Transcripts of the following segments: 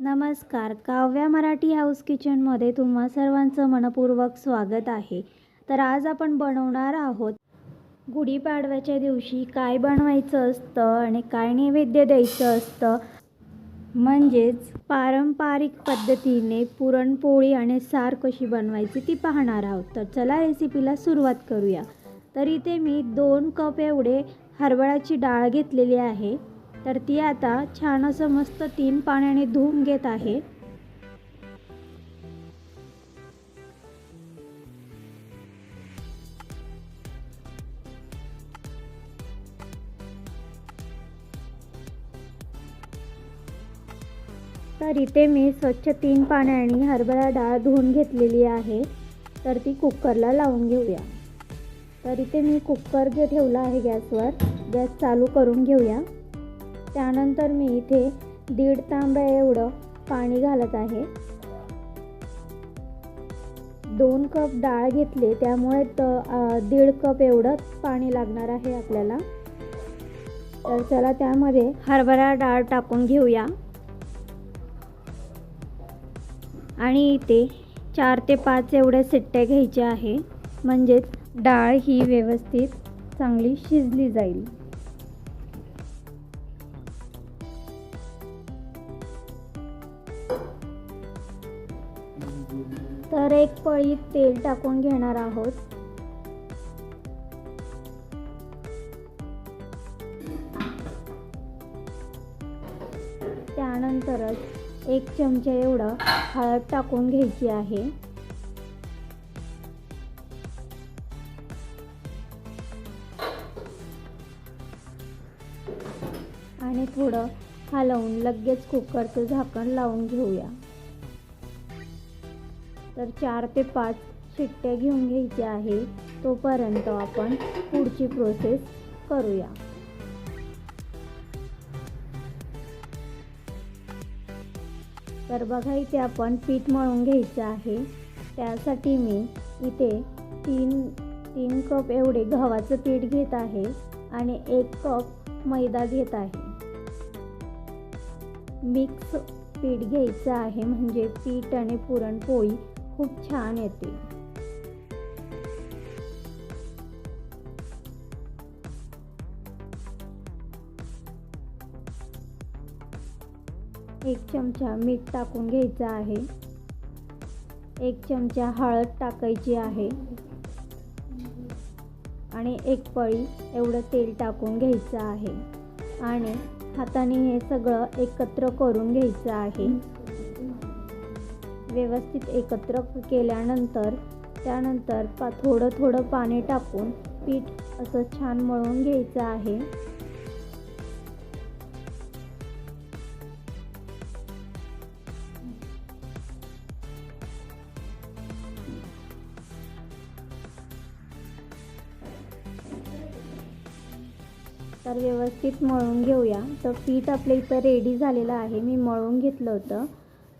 नमस्कार. काव्या मराठी हाऊस किचनमध्ये तुम्हा सर्वांचं मनपूर्वक स्वागत आहे. तर आज आपण बनवणार आहोत गुढीपाडव्याच्या दिवशी काय बनवायचं असतं आणि काय नैवेद्य द्यायचं असतं. म्हणजेच पारंपरिक पद्धतीने पुरणपोळी आणि सार कशी बनवायची ती पाहणार आहोत. तर चला रेसिपीला सुरुवात करूया. तर इथे मी दोन कप एवढे हरभळाची डाळ घेतलेली आहे. तर ती आता छान असं मस्त तीन पाण्याने धुवून घेत आहे. तर इथे मी स्वच्छ तीन पाण्याने हरभरा डाळ धुवून घेतलेली आहे. तर ती कुकरला लावून घेऊया. तर इथे मी कुकर जे ठेवला आहे गॅसवर गॅस चालू करून घेऊया. त्यानंतर मी इथे दीड तांब्या एवढं पाणी घालत आहे. दोन कप डाळ घेतले त्यामुळे त दीड कप एवढं पाणी लागणार आहे आपल्याला. तर चला त्यामध्ये हरभरा डाळ टाकून घेऊया. आणि इथे चार ते पाच एवढ्या सिट्ट्या घ्यायच्या आहे. म्हणजेच डाळ ही व्यवस्थित चांगली शिजली जाईल. एक पळी तेल टाकून घेणार आहोत. त्यानंतरच एक चमचा एवढं हळद टाकून घ्यायची आहे. आणि थोडं हलवून लगेच कुकरचं झाकण लावून घेऊया. तर चार ते पाच शिट्ट्या घेऊन घ्यायचे आहे. तोपर्यंत आपण पुढची प्रोसेस करूया. तर बघा इथे आपण पीठ मळून घ्यायचं आहे. त्यासाठी मी इथे तीन तीन कप एवढे गव्हाचं पीठ घेत आहे आणि एक कप मैदा घेत आहे. मिक्स पीठ घ्यायचं आहे म्हणजे पीठ आणि पुरणपोळी खूप छान येते. एक चमचा मीठ टाकून घ्यायचं आहे. एक चमचा हळद टाकायची आहे. आणि एक पळी एवढं तेल टाकून घ्यायचं आहे. आणि हाताने हे सगळं एकत्र करून घ्यायचं आहे. व्यवस्थित एकत्र केल्यानंतर त्यानंतर पा थोडं थोडं पाणी टाकून पीठ असं छान मळून घ्यायचं आहे. तर व्यवस्थित मळून घेऊया. तर पीठ आपल्या इथं रेडी झालेलं आहे. मी मळून घेतलं होतं.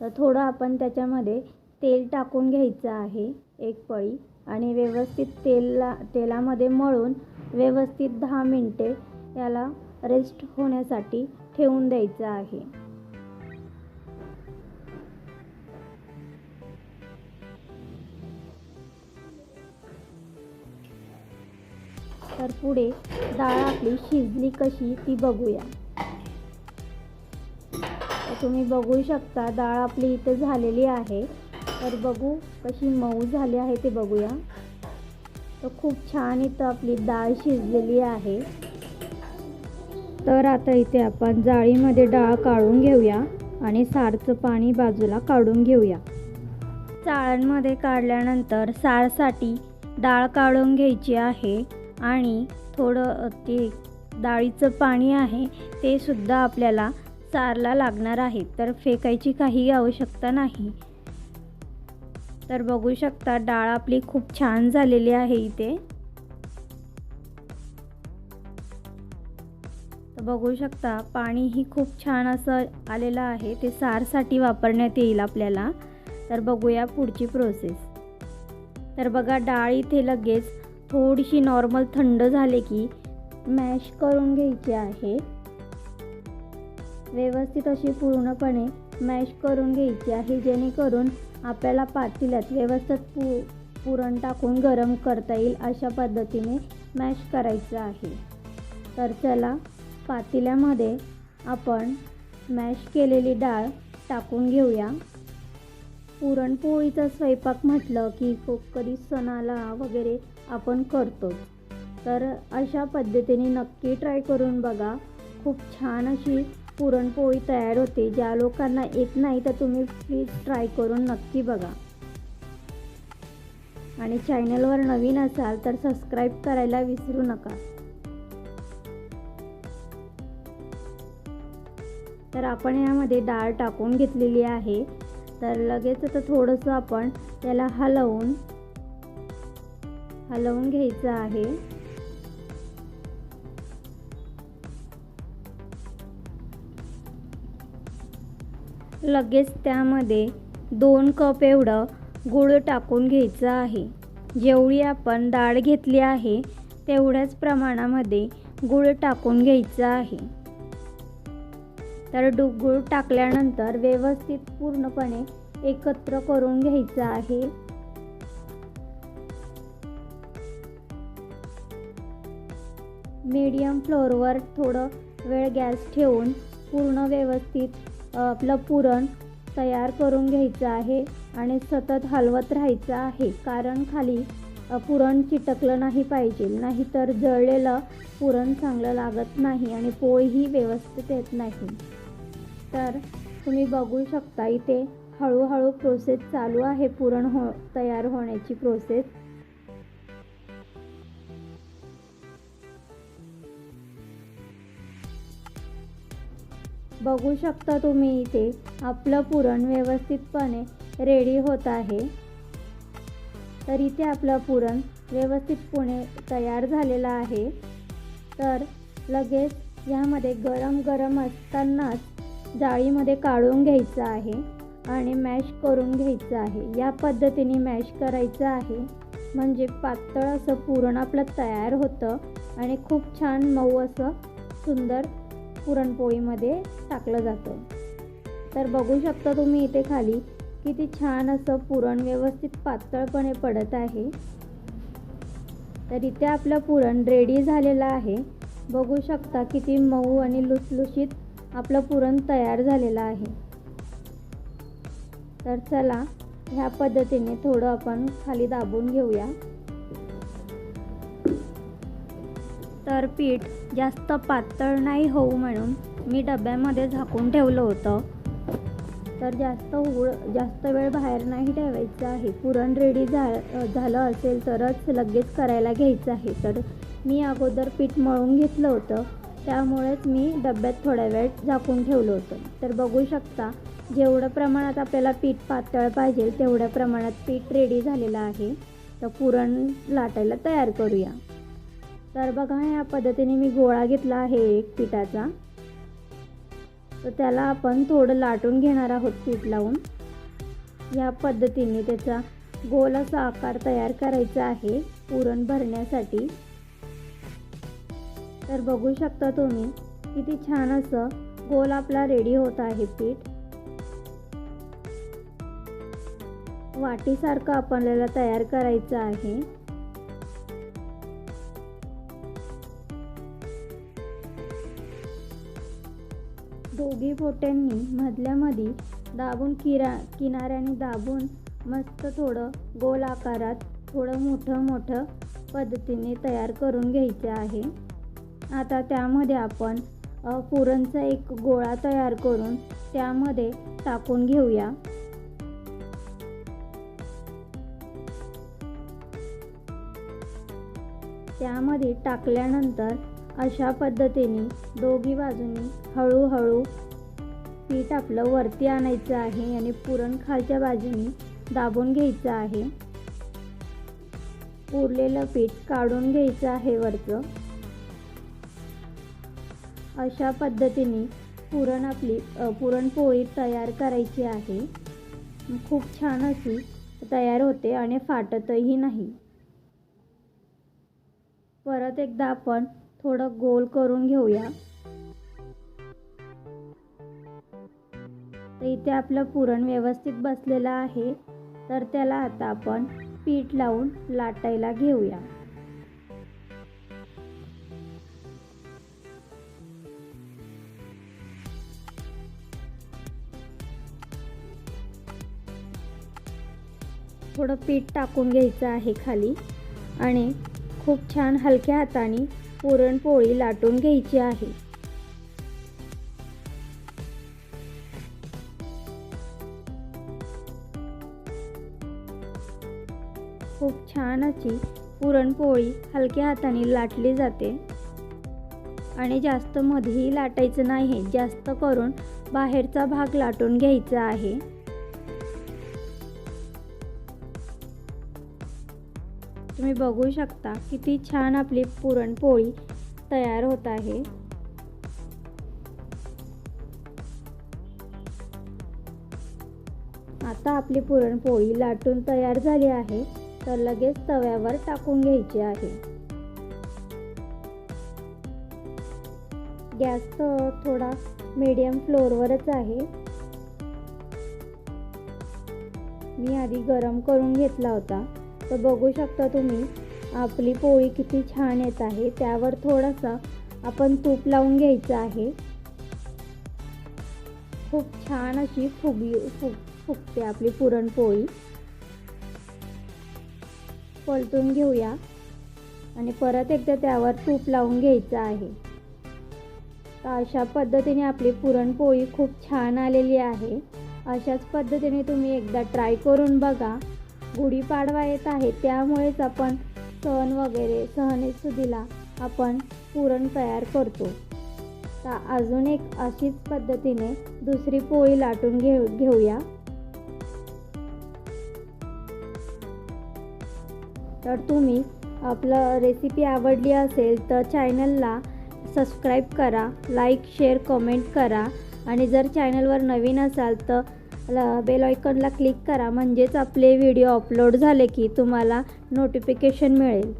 तर थोडं आपण त्याच्यामध्ये तेल टाकून घ्यायचं आहे एक पळी. आणि व्यवस्थित तेलला तेलामध्ये मळून व्यवस्थित दहा मिनटे याला रेस्ट होण्यासाठी ठेवून द्यायचं आहे. तर पुढे डाळ आपली शिजली कशी ती बघूया. तुम्ही बघू शकता डाळ आपली इथे झालेली आहे. तर बघू कशी मऊ झाली आहे ते बघूया. तर खूप छान इथं आपली डाळ शिजलेली आहे. तर आता इथे आपण जाळीमध्ये डाळ काढून घेऊया आणि सारचं पाणी बाजूला काढून घेऊया. चाळणमध्ये काढल्यानंतर सारसाठी डाळ काढून घ्यायची आहे आणि थोडं ते डाळीचं पाणी आहे ते सुद्धा आपल्याला सारला लागणार आहे तर फेकायची काही आवश्यकता नाही. तर बघू शकता डाळ आपली खूप छान झालेली आहे इथे. तर बघू शकता पाणीही खूप छान असं आलेलं आहे ते सारसाठी वापरण्यात येईल आपल्याला. तर बघूया पुढची प्रोसेस तर बघा डाळ इथे लगेच थोडीशी नॉर्मल थंड झाले की मॅश करून घ्यायची आहे. व्यवस्थित अशी पूर्णपणे मॅश करून घ्यायची आहे जेणेकरून आपल्याला पातेल्यात व्यवस्थित पु पुरण टाकून गरम करता येईल अशा पद्धतीने मॅश करायचं आहे. तर चला पातेल्यामध्ये आपण मॅश केलेली डाळ टाकून घेऊया. पुरणपोळीचा स्वयंपाक म्हटलं की कधी सणाला वगैरे आपण करतो. तर अशा पद्धतीने नक्की ट्राय करून बघा. खूप छान अशी पुरणपोळी तयार होते. ज्या लोकांना येत नाही तर तुम्ही प्लीज ट्राय करून नक्की बघा. आणि चॅनलवर नवीन असाल तर सबस्क्राईब करायला विसरू नका. तर आपण यामध्ये डाळ टाकून घेतलेली आहे. तर लगेच आता थोडंसं आपण त्याला हलवून हलवून घ्यायचं आहे. लगेच त्यामध्ये दोन कप एवढं गूळ टाकून घ्यायचं आहे. जेवढी आपण डाळ घेतली आहे तेवढ्याच प्रमाणामध्ये गूळ टाकून घ्यायचं आहे. तर डु गूळ टाकल्यानंतर व्यवस्थित पूर्णपणे एकत्र करून घ्यायचं आहे. मीडियम फ्लोअरवर थोडं वेळ गॅस ठेवून पूर्ण व्यवस्थित आपलं पुरण तयार करून घ्यायचं आहे आणि सतत हलवत राहायचं आहे. कारण खाली पुरण चिटकलं नाही पाहिजे. नाहीतर जळलेलं पुरण चांगलं लागत नाही आणि पोळीही व्यवस्थित येत नाही. तर तुम्ही बघू शकता इथे हळूहळू प्रोसेस चालू आहे. पुरण हो तयार होण्याची प्रोसेस बघू शकता तुम्ही इथे आपलं पुरण व्यवस्थितपणे रेडी होत आहे. तर इथे आपलं पुरण व्यवस्थितपणे तयार झालेलं आहे. तर लगेच यामध्ये गरम गरम असतानाच जाळीमध्ये काढून घ्यायचं आहे आणि मॅश करून घ्यायचं आहे. या पद्धतीने मॅश करायचं आहे. म्हणजे पातळ असं पुरण आपलं तयार होतं आणि खूप छान मऊ असं सुंदर पुरणपोळीमध्ये टाकलं जातं. तर बघू शकता तुम्ही इथे खाली किती छान असं पुरण व्यवस्थित पातळपणे पडत आहे. तर इथे आपलं पुरण रेडी झालेलं आहे. बघू शकता किती मऊ आणि लुसलुशीत आपलं पुरण तयार झालेलं आहे. तर चला ह्या पद्धतीने थोडं आपण खाली दाबून घेऊया. तर पीठ जास्त पातळ नाही होऊ म्हणून मी डब्यामध्ये झाकून ठेवलं होतं. तर जास्त उघड जास्त वेळ बाहेर नाही ठेवायचं आहे. पुरण रेडी झा झालं असेल तरच लगेच करायला घ्यायचं आहे. तर मी अगोदर पीठ मळून घेतलं होतं. त्यामुळेच मी डब्यात थोड्या वेळ झाकून ठेवलं होतं. तर बघू शकता जेवढं प्रमाणात आपल्याला पीठ पातळ पाहिजे तेवढ्या प्रमाणात पीठ रेडी झालेलं आहे. तर पुरण लाटायला तयार करूया. तर बघा या पद्धतीने मी गोळा घेतला आहे एक पिठाचा. तर त्याला आपण थोडं लाटून घेणार आहोत पीठ लावून. या पद्धतीने त्याचा गोल असा आकार तयार करायचा आहे पुरण भरण्यासाठी. तर बघू शकता तुम्ही किती छान असं गोल आपला रेडी होत आहे पीठ. वाटीसारखं आपल्याला तयार करायचं आहे. दोघी बोटांनी मधल्यामधी दाबून किरा किनाऱ्याने दाबून मस्त थोडं गोल आकारात थोडं मोठं मोठं पद्धतीने तयार करून घ्यायचं आहे. आता त्यामध्ये आपण पुरणचा एक गोळा तयार करून त्यामध्ये टाकून घेऊया. त्यामध्ये टाकल्यानंतर अशा पद्धतीने दोघी बाजूनी हळूहळू पीठ आपलं वरती आणायचं आहे आणि पुरण खालच्या बाजूनी दाबून घ्यायचं आहे. उरलेलं पीठ काढून घ्यायचं आहे वरचं. अशा पद्धतीने पुरण आपली पुरणपोळी तयार करायची आहे. खूप छान अशी तयार होते आणि फाटतही नाही. परत एकदा आपण थोडं गोल करून घेऊया. तर इथे आपलं पुरण व्यवस्थित बसलेलं आहे. तर त्याला आता आपण पीठ लावून लाटायला घेऊया. थोडं पीठ टाकून घ्यायचं आहे खाली. आणि खूप छान हलक्या हाताने पुरणपोळी लाटून घ्यायची आहे. खूप छान अशी पुरणपोळी हलक्या हाताने लाटली जाते. आणि जास्त मध्येही लाटायचं नाही जास्त करून बाहेरचा भाग लाटून घ्यायचा आहे. तुम्ही बघू शकता किती छान आपली पुरणपोळी तयार होत आहे. आता आपली पुरणपोळी लाटून तयार झाली आहे तर लगेच तव्यावर टाकून घ्यायची आहे. गॅस थोडा मीडियम फ्लोअरवरच आहे. मी आधी गरम करून घेतला होता. तर बघू शकता तुम्ही आपली पोळी किती छान येत आहे. त्यावर थोडासा आपण तूप लावून घ्यायचं आहे. खूप छान अशी फुगी फुग फुगते आपली पुरणपोळी. पलटून घेऊया. आणि परत एकदा त्यावर तूप लावून घ्यायचं आहे. तर अशा पद्धतीने आपली पुरणपोळी खूप छान आलेली आहे. अशाच पद्धतीने तुम्ही एकदा ट्राय करून बघा. गुढीपाडवा येत आहे त्यामुळेच आपण सण वगैरे सहनेसुदीला आपण पुरण तयार करतो. तर अजून एक अशीच पद्धतीने दुसरी पोळी लाटून घेऊ घेऊया. तर तुम्ही आपलं रेसिपी आवडली असेल तर चॅनलला सबस्क्राईब करा लाईक शेअर कमेंट करा. आणि जर चॅनलवर नवीन असाल तर बेल आयकॉनला क्लिक करा म्हणजेच आपले व्हिडिओ अपलोड झाले की तुम्हाला नोटिफिकेशन मिळेल.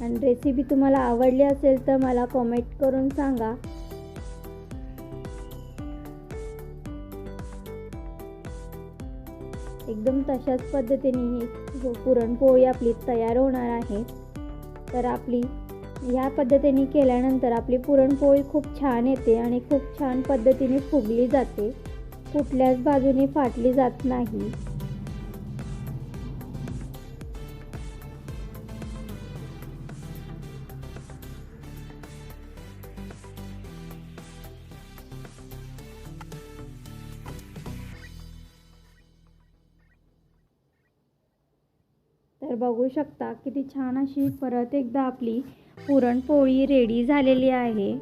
आणि रेसिपी तुम्हाला आवडली असेल तर मला कमेंट करून सांगा. एकदम तशाच पद्धतीने ही पुरणपोळी आपली तयार होणार आहे. तर आपली ह्या पद्धतीने केल्यानंतर आपली पुरणपोळी खूप छान येते आणि खूप छान पद्धतीने फुगली जाते. कुठल्याच बाजूने फाटली जात नाही. तर बघू शकता किती छान अशी परत एकदा आपली पुरणपोळी रेडी झालेली आहे.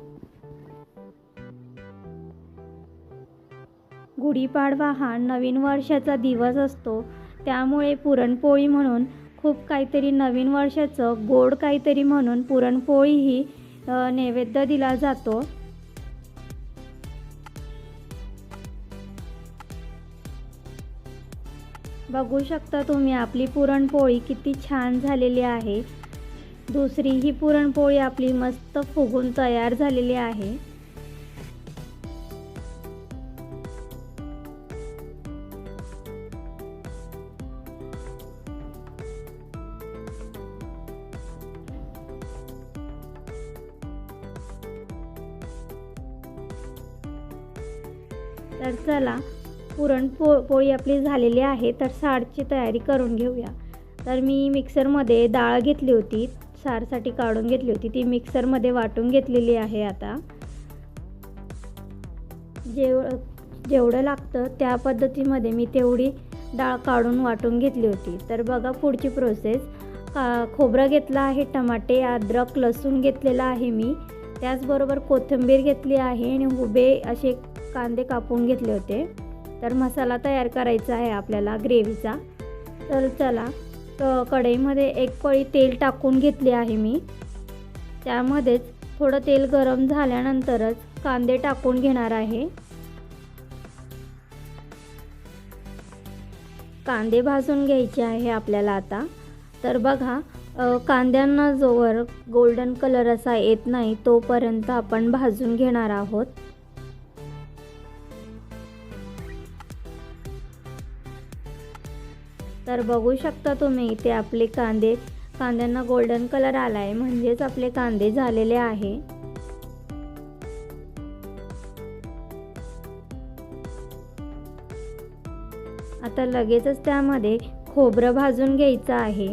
गुढीपाडवा हा नवीन वर्षाचा दिवस असतो. त्यामुळे पुरणपोळी म्हणून खूप काहीतरी नवीन वर्षाचं गोड काहीतरी म्हणून पुरणपोळी ही नैवेद्य दिला जातो. बघू शकता तुम्ही आपली पुरणपोळी किती छान झालेली आहे. दुसरी ही पुरणपोळी आपली मस्त फुगून तयार झालेली आहे. पोळी आपली झालेली आहे तर सारची तयारी करून घेऊया. तर मी मिक्सरमध्ये डाळ घेतली होती सारसाठी काढून घेतली होती ती मिक्सरमध्ये वाटून घेतलेली आहे आता. जेव जेवढं लागतं त्या पद्धतीमध्ये मी तेवढी डाळ काढून वाटून घेतली होती. तर बघा पुढची प्रोसेस. का खोबरं घेतलं आहे टमाटे अद्रक लसूण घेतलेलं आहे मी. त्याचबरोबर कोथिंबीर घेतली आहे आणि उभे असे कांदे कापून घेतले होते. तर मसाला तयार करायचा आहे आपल्याला ग्रेव्हीचा. तर चला तर कढईमध्ये एक पळी तेल टाकून घेतले आहे मी. त्यामध्येच थोडं तेल गरम झाल्यानंतरच कांदे टाकून घेणार आहे. कांदे भाजून घ्यायचे आहे आपल्याला आता. तर बघा कांद्यांना जोवर गोल्डन कलर असा येत नाही तोपर्यंत आपण भाजून घेणार आहोत. तर बघू शकता तुम्ही इथे आपले कांदे कांद्यांना गोल्डन कलर आला आहे म्हणजेच आपले कांदे झालेले आहे. आता लगेचच त्यामध्ये खोबरं भाजून घ्यायचं आहे.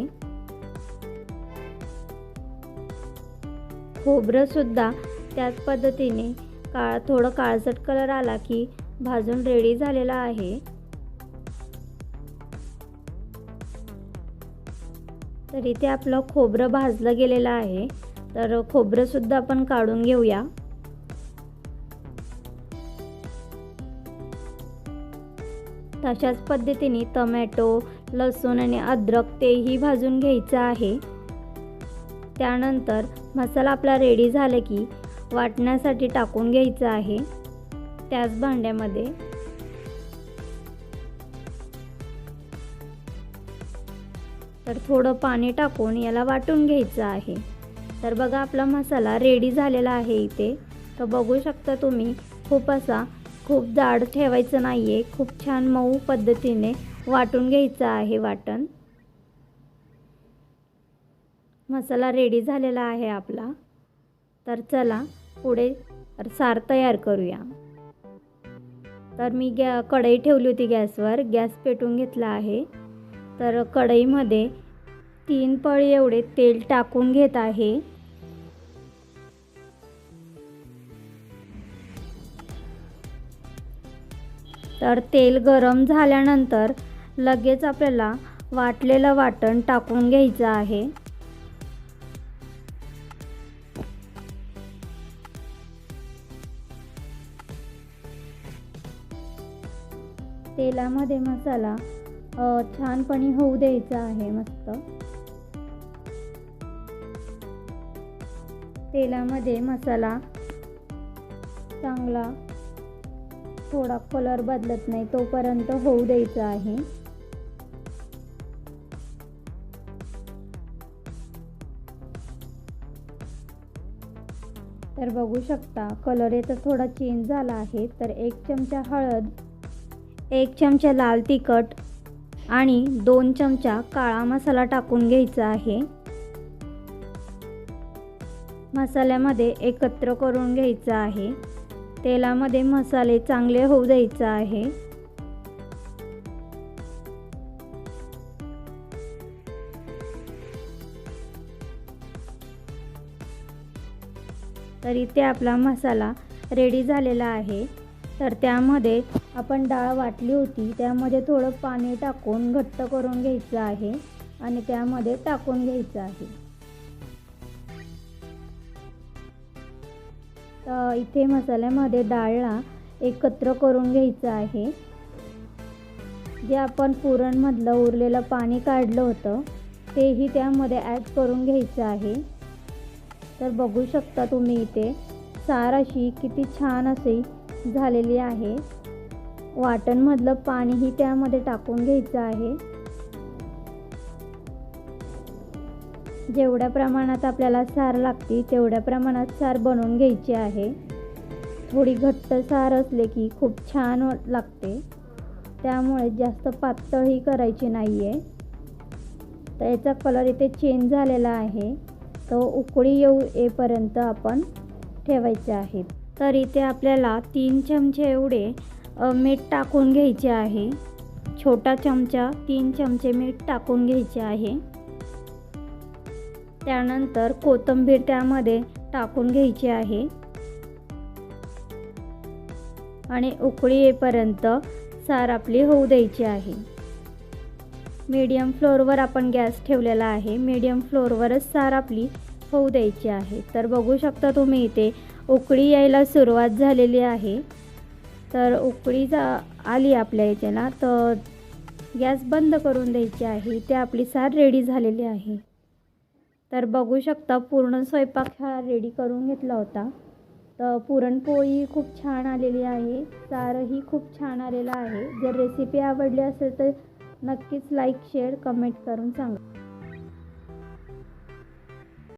खोबरं सुद्धा त्याच पद्धतीने काळ थोडं काळसट कलर आला की भाजून रेडी झालेला आहे. तर इथे आपलं खोबरं भाजलं गेलेलं आहे. तर खोबरंसुद्धा आपण काढून घेऊया. तशाच पद्धतीने टमॅटो लसूण आणि अद्रक तेही भाजून घ्यायचं आहे. त्यानंतर मसाला आपला रेडी झाला की वाटण्यासाठी टाकून घ्यायचं आहे. त्याच भांड्यामध्ये तर थोडं पाणी टाकून याला वाटून घ्यायचं आहे. तर बघा आपला मसाला रेडी झालेला आहे इथे. तर बघू शकता तुम्ही खूप असा खूप जाड ठेवायचं नाही आहे खूप छान मऊ पद्धतीने वाटून घ्यायचं आहे वाटण. मसाला रेडी झालेला आहे आपला. तर चला पुढे सार तयार करूया. तर मी गॅ कढई ठेवली होती गॅसवर. गॅस पेटून घेतला आहे. तर कढईमध्ये तीन पळी एवढे तेल टाकून घेत आहे. तर तेल गरम झाल्यानंतर लगेच आपल्याला वाटलेलं वाटण टाकून घ्यायचं आहे. तेलामध्ये मसाला छानपणी होऊ द्यायचं आहे मस्त. तेलामध्ये मसाला चांगला थोडा कलर बदलत नाही तोपर्यंत होऊ द्यायचा आहे. तर बघू शकता कलर याचा थोडा चेंज झाला आहे तर एक चमचा हळद एक चमचा लाल तिखट आणि दोन चमचा काळा मसाला टाकून घ्यायचा आहे. मसाल्यामध्ये एकत्र करून घ्यायचं आहे. तेलामध्ये मसाले चांगले होऊ द्यायचं आहे. तर इथे आपला मसाला रेडी झालेला आहे. तर त्यामध्ये आपण डाळ वाटली होती त्यामध्ये थोडं पाणी टाकून घट्ट करून घ्यायचं आहे आणि त्यामध्ये टाकून घ्यायचं आहे. तर इथे मसाल्यामध्ये डाळला एकत्र करून घ्यायचं आहे. जे आपण पुरणमधलं उरलेलं पाणी काढलं होतं तेही त्यामध्ये ॲड करून घ्यायचं आहे. तर बघू शकता तुम्ही इथे सार अशी किती छान असेल झालेली आहे. वाटणमधलं पाणीही त्यामध्ये टाकून घ्यायचं आहे. जेवढ्या प्रमाणात आपल्याला सार लागते तेवढ्या प्रमाणात सार बनवून घ्यायची आहे. थोडी घट्ट सार असले की खूप छान लागते. त्यामुळे जास्त पातळही करायची नाही आहे तर याचा कलर इथे चेंज झालेला आहे. तो उकळी येऊ येपर्यंत आपण ठेवायचे आहेत. तर इथे आपल्याला तीन चमचे एवढे मीठ टाकून घ्यायचे आहे. छोटा चमचा तीन चमचे मीठ टाकून घ्यायचे आहे. त्यानंतर कोथिंबीर त्यामध्ये टाकून घ्यायची आहे. आणि उकळी येईपर्यंत सार आपली होऊ द्यायची आहे. मीडियम फ्लोअरवर आपण गॅस ठेवलेला आहे. मीडियम फ्लोअरवरच सार आपली होऊ द्यायची आहे. तर बघू शकता तुम्ही इथे उकळी यायला सुरुवात झालेली आहे. तर उकळी जा आली आपल्या याच्याला तर गॅस बंद करून द्यायची आहे. ते आपली सार रेडी झालेली आहे. तर बघू शकता पूर्ण स्वयंपाक हा रेडी करून घेतला होता. तर पुरणपोळी खूप छान आलेली आहे. सारही खूप छान आलेला आहे. जर रेसिपी आवडली असेल तर नक्कीच लाईक शेअर कमेंट करून सांगा.